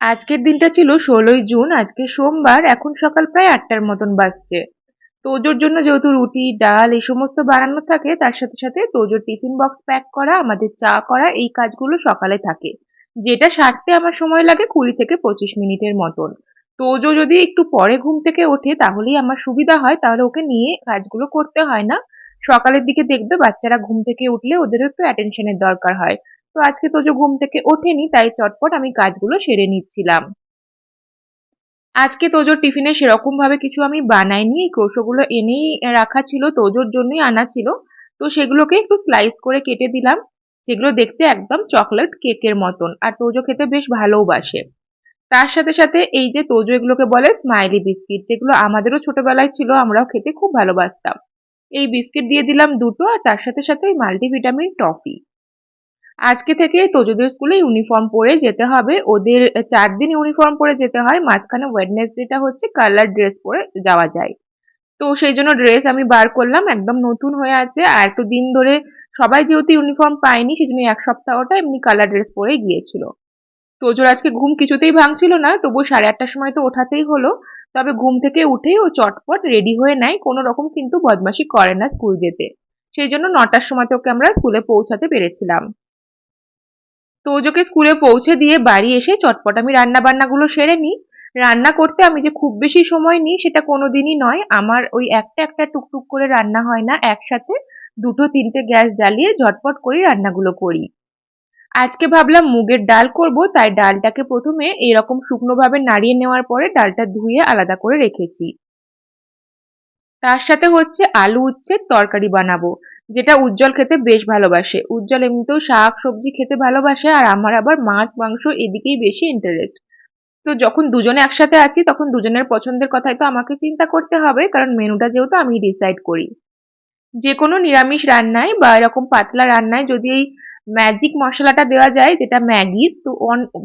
আজকের দিনটা ছিল ষোলোই জুন, আজকে সোমবার, এখন সকাল প্রায় আটটার মতন বাজছে। তোজোর জন্য যেহেতু রুটি, ডাল এই সমস্ত বানানো থাকে, তার সাথে সাথে তোজোর টিফিন বক্স প্যাক করা, আমাদের চা করা, এই কাজগুলো সকালে থাকে। যেটা সারতে আমার সময় লাগে কুড়ি থেকে পঁচিশ মিনিটের মতন। তোজো যদি একটু পরে ঘুম থেকে ওঠে, তাহলেই আমার সুবিধা হয়, তাহলে ওকে নিয়ে কাজগুলো করতে হয় না। সকালের দিকে দেখবে বাচ্চারা ঘুম থেকে উঠলে ওদেরও একটু অ্যাটেনশনের দরকার হয়। তো আজকে তোজো ঘুম থেকে ওঠেনি, তাই চটপট আমি কাজগুলো সেরে নিচ্ছিলাম। আজকে তোজোর টিফিনে সেরকম ভাবে কিছু আমি বানাইনি, এই ক্রোশোগুলো এনেই রাখা ছিল, তোজোর জন্যই আনা ছিল। তো সেগুলোকে একটু স্লাইস করে কেটে দিলাম, যেগুলো দেখতে একদম চকলেট কেকের মতন, আর তোজো খেতে বেশ ভালোবাসে তার সাথে সাথে এই যে তোজো এগুলোকে বলে স্মাইলি বিস্কিট যেগুলো আমাদেরও ছোটবেলায় ছিল, আমরাও খেতে খুব ভালোবাসতাম। এই বিস্কিট দিয়ে দিলাম দুটো, আর তার সাথে সাথে মাল্টিভিটামিন টফি আজকে থেকে তোজোদের স্কুলে ইউনিফর্ম পরে যেতে হবে। ওদের চার দিন ইউনিফর্ম পরে যেতে হয়। মাঝখানে ওয়েডনেসডেটা হচ্ছে কালার ড্রেস পরে যাওয়া যায়। তো সেই জন্য ড্রেস আমি বার করলাম। একদম নতুন হয়ে আছে। আর একটু দিন ধরে সবাই যেহেতু ইউনিফর্ম পায়নি সেই জন্য এক সপ্তাহটা এমনি কালার ড্রেস পরে গিয়েছিল। তোজোর আজকে ঘুম কিছুতেই ভাঙছিল না তবু সাড়ে আটটার সময় তো ওঠাতেই হলো। তবে ঘুম থেকে উঠেই ও চটপট রেডি হয়ে নেয়। কোনো রকম কিন্তু বদমাশি করে না স্কুল যেতে। সেই জন্য নটার সময় তো ওকে আমরা স্কুলে পৌঁছাতে পেরেছিলাম। তোজোকে স্কুলে পৌঁছে দিয়ে বাড়ি এসে চটপট আমি রান্না বান্নাগুলো সেরে নিই। রান্না করতে আমি যে খুব বেশি সময় নিই সেটা কোনোদিনই নয়। আমার ওই একটা একটা টুকটুক করে রান্না হয় না, একসাথে দুটো তিনটে গ্যাস জ্বালিয়ে ঝটপট করেই রান্নাগুলো করি। আজকে ভাবলাম মুগের ডাল করব, তাই ডালটাকে প্রথমে এরকম শুকনোভাবে নাড়িয়ে নেওয়ার পরে ডালটা ধুয়ে আলাদা করে রেখেছি। তার সাথে হচ্ছে আলু উচ্ছের তরকারি বানাবো, যেটা উজ্জ্বল খেতে বেশ ভালোবাসে। উজ্জ্বল এমনিতেও শাক সবজি খেতে ভালোবাসে আর আমার আবার মাছ, মাংস এদিকেই বেশি ইন্টারেস্ট তো যখন দুজনে একসাথে আছি, তখন দুজনের পছন্দের কথাই তো আমাকে চিন্তা করতে হবে, কারণ মেনুটা যেহেতু আমি ডিসাইড করি। যে কোনো নিরামিষ রান্নায় বা এরকম পাতলা রান্নায় যদি এই ম্যাজিক মশলাটা দেওয়া যায়, যেটা ম্যাগির তো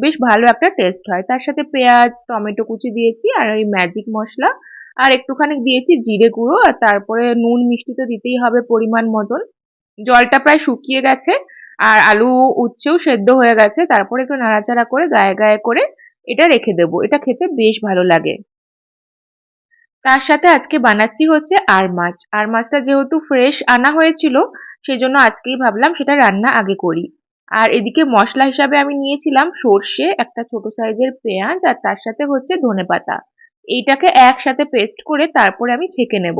বেশ ভালো একটা টেস্ট হয়। তার সাথে পেঁয়াজ, টমেটো কুচি দিয়েছি আর ওই ম্যাজিক মশলা আর একটুখানি দিয়েছি জিরে গুঁড়ো আর তারপরে নুন মিষ্টি তো দিতেই হবে পরিমাণ মতন। জলটা প্রায় শুকিয়ে গেছে আর আলু উচ্ছেও সেদ্ধ হয়ে গেছে। তারপরে একটু নাড়াচাড়া করে গায়ে গায়ে করে এটা রেখে দেবো। এটা খেতে বেশ ভালো লাগে। তার সাথে আজকে বানাচ্ছি হচ্ছে আর মাছ। আর মাছটা যেহেতু ফ্রেশ আনা হয়েছিল সেই জন্য আজকেই ভাবলাম সেটা রান্না আগে করি। আর এদিকে মশলা হিসাবে আমি নিয়েছিলাম সর্ষে, একটা ছোট সাইজের পেঁয়াজ আর তার সাথে হচ্ছে ধনে পাতা এইটাকে একসাথে পেস্ট করে তারপরে আমি ছেঁকে নেব।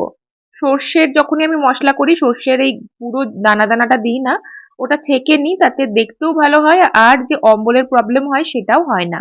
সর্ষের, যখনই আমি মশলা করি, সর্ষের এই পুরো দানা দানাটা দিই না, ওটা ছেঁকে নিই, তাতে দেখতেও ভালো হয়, আর যে অম্বলের প্রবলেম হয়, সেটাও হয় না।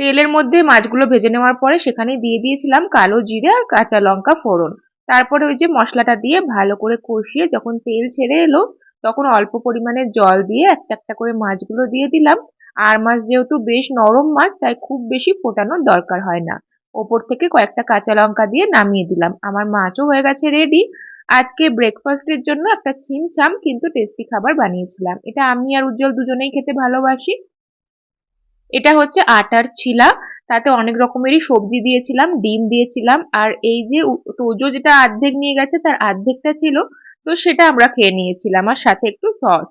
তেলের মধ্যে মাছগুলো ভেজে নেওয়ার পরে সেখানে দিয়ে দিয়েছিলাম কালো জিরে আর কাঁচা লঙ্কা ফোড়ন। তারপরে ওই যে মশলাটা দিয়ে ভালো করে কষিয়ে যখন তেল ছেড়ে এলো, তখন অল্প পরিমাণে জল দিয়ে একটা একটা করে মাছগুলো দিয়ে দিলাম। আর মাছ যেহেতু বেশ নরম মাছ, তাই খুব বেশি ফোটানোর দরকার হয় না। ওপর থেকে কয়েকটা কাঁচা লঙ্কা দিয়ে নামিয়ে দিলাম। আমার মাছও হয়ে গেছে রেডি আজকে ব্রেকফাস্টের জন্য একটা ছিমছাম কিন্তু টেস্টি খাবার বানিয়েছিলাম। এটা আমি আর উজ্জ্বল দুজনেই খেতে ভালোবাসি। এটা হচ্ছে আটার ছিলা। তাতে অনেক রকমেরই সবজি দিয়েছিলাম, ডিম দিয়েছিলাম। আর এই যে তোজো যেটা অর্ধেক নিয়ে গেছে, তার অর্ধেকটা ছিল, তো সেটা আমরা খেয়ে নিয়েছিলাম। আর সাথে একটু সস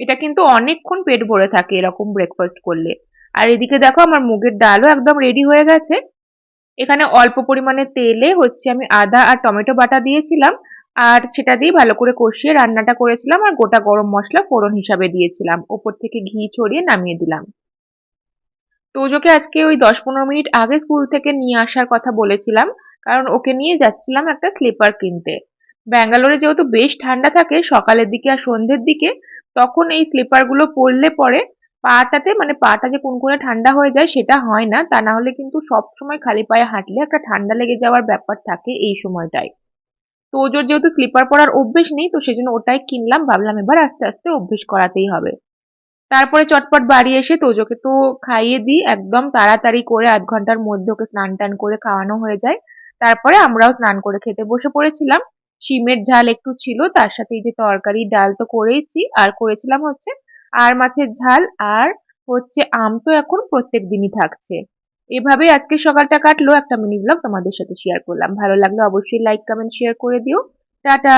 এটা কিন্তু অনেকক্ষণ পেট ভরে থাকে এরকম ব্রেকফাস্ট করলে। আর এদিকে দেখো আমার মুগের ডালও একদম রেডি হয়ে গেছে। এখানে অল্প পরিমাণে তেলে হচ্ছে আমি আদা আর টমেটো বাটা দিয়েছিলাম। আর সেটা দিয়ে ভালো করে কষিয়ে রান্নাটা করেছিলাম আর গোটা গরম মশলা ফোড়ন হিসাবে দিয়েছিলাম। ওপর থেকে ঘি ছড়িয়ে নামিয়ে দিলাম। তোজোকে আজকে ওই দশ পনেরো মিনিট আগে স্কুল থেকে নিয়ে আসার কথা বলেছিলাম। কারণ ওকে নিয়ে যাচ্ছিলাম একটা স্লিপার কিনতে। ব্যাঙ্গালোরে যেহেতু বেশ ঠান্ডা থাকে, সকালের দিকে আর সন্ধ্যের দিকে তখন এই স্লিপারগুলো পরলে পরে পাটাতে মানে পাটা যে কোন কোনে ঠান্ডা হয়ে যায় সেটা হয় না। তা না হলে কিন্তু সব সময় খালি পায়ে হাঁটলে একটা ঠান্ডা লেগে যাওয়ার ব্যাপার থাকে এই সময়টায়। তো ওজোর যেহেতু স্লিপার পরার অভ্যেস নেই, তো সেজন্য ওটাই কিনলাম। ভাবলাম এবার আস্তে আস্তে অভ্যেস করাতেই হবে। তারপরে চটপট বাড়ি এসে তোজোকে তো খাইয়ে দিই, একদম তাড়াতাড়ি করে আধ ঘণ্টার মধ্যে ওকে স্নান টান করে খাওয়ানো হয়ে যায়। তারপরে আমরাও স্নান করে খেতে বসে পড়েছিলাম। শিমের ঝাল একটু ছিল, তার সাথে এই যে তরকারি, ডাল তো করেইছি, আর করেছিলাম হচ্ছে আর মাছের ঝাল আর হচ্ছে আম তো এখন প্রত্যেক দিনই থাকছে। এভাবে আজকে সকালটা কাটলো, একটা মিনি ব্লগ তোমাদের সাথে শেয়ার করলাম। ভালো লাগলে অবশ্যই লাইক কমেন্ট শেয়ার করে দিও। টাটা!